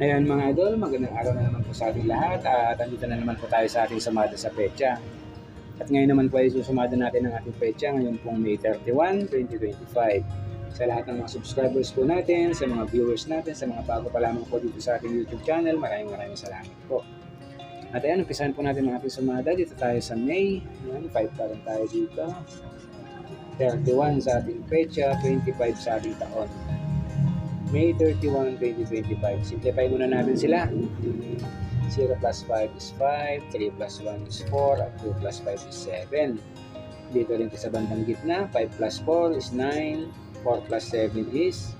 Ayan mga idol, magandang araw na naman po sa ating lahat at andito na naman po tayo sa ating sumada sa pecha. At ngayon naman po ay susumada natin ang ating pecha ngayon pong May 31, 2025. Sa lahat ng mga subscribers po natin, sa mga viewers natin, sa mga bago pa lamang po dito sa ating YouTube channel, maraming maraming salamat po. At ayan, umpisahan po natin ang ating sumada. Dito tayo sa May. Ayan, 5 pa rin tayo dito. 31 sa ating pecha, 25 sa ating taon. May 31, 2025. Simplify muna natin sila. 0 plus 5 is 5, 3 plus 1 is 4, at 2 plus 5 is 7. Dito rin sa bandang gitna, 5 plus 4 is 9, 4 plus 7 is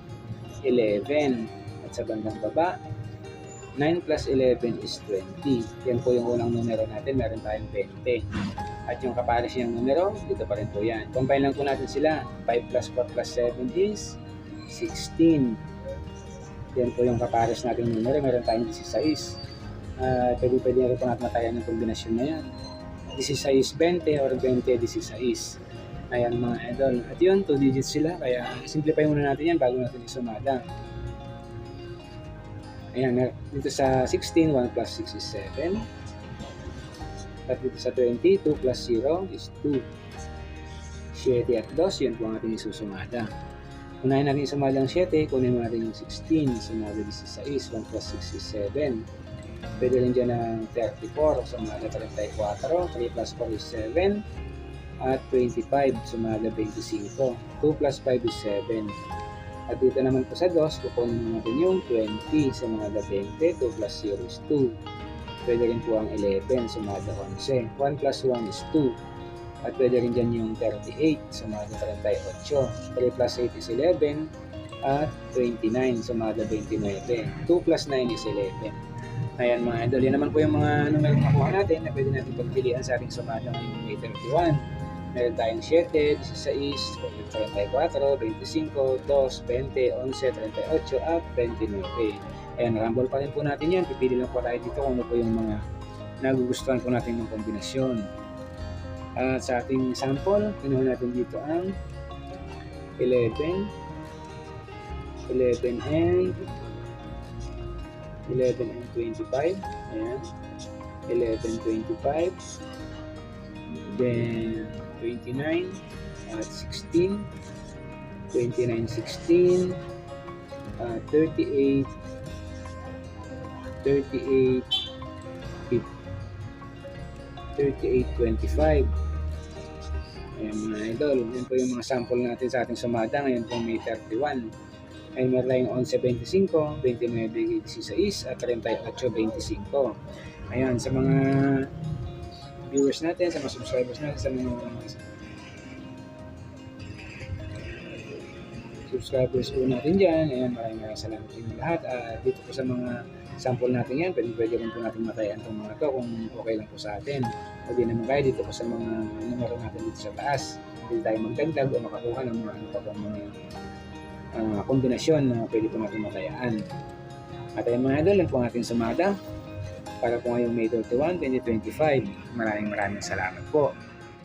11. At sa bandang baba, 9 plus 11 is 20. Yan po yung unang numero natin, meron tayong 20. At yung kapares niyang numero, dito pa rin po yan. Combine lang po natin sila. 5 plus 4 plus 7 is 16. Yan po yung kapares nating numero. Meron tayong 16. Uh, pwede pwede na rin po natin matayan ng kombinasyon na yan. 16-20 or 20-16. Ayan mga idol. At yun, 2 digits sila. Kaya simplify muna natin yan bago natin isumada. Ayan, dito sa 16, 1 plus 6 is 7. At dito sa 20, 2 plus 0 is 2. 7 at 2, yun po ang ating isusumada. Unahin natin isumada ang 7, kunin mo natin yung 16, sumada 16, 1 plus 6 is 7. Pwede rin dyan ng 34, sumada 34, 3 plus 4 is 7, at 25, sumada 25. 2 plus 5 is 7. At dito naman po sa 2, kukunin natin yung 20, sumada 20, 2 plus 0 is 2. Pwede rin po ang 11, sumada 11. 1 plus 1 is 2. At pwede rin dyan yung 38, sumada 38. 3 plus 8 is 11. At 29, sumada 29. 2 plus 9 is 11. Ayan mga idol, yan naman po yung mga numero na nakuha natin na pwede natin pagpilian sa ating sumada ngayong May 31. Meron tayong 7, 16, 34, 25, 2, 20, 11, 38, at 29. Ayan, rumble pa rin po natin yan. Pipili lang po tayo dito kung ano po yung mga nagugustuhan po natin ng kombinasyon. At sa ating sample, kinuha natin dito ang 11, 11 and 11 and 25. Ayan. 11, 25. Then 29 at 16. 29, 16. Uh, 38. 38. 38, 25. Ayan mga idol, yan po yung mga sample natin sa ating sumada ngayon pong May 31 ay meron tayong 11.25, 29.16 at 38.25. Ayan, sa mga viewers natin, sa mga subscribers natin, sa mga subscribers po natin dyan. Ayan, maraming maraming salamat sa lahat. At dito po sa mga sample natin yan, pwede pwede rin po natin matayan itong mga to kung okay lang po sa atin. O di naman kaya dito po sa mga numero natin dito sa taas. Hindi tayo magdagdag o makakuha ng mga ano pa pong mga uh, kombinasyon na pwede po natin matayaan. At ayun mga idol, yan po ang ating sumada para po ngayong May 31, 2025. Maraming maraming salamat po.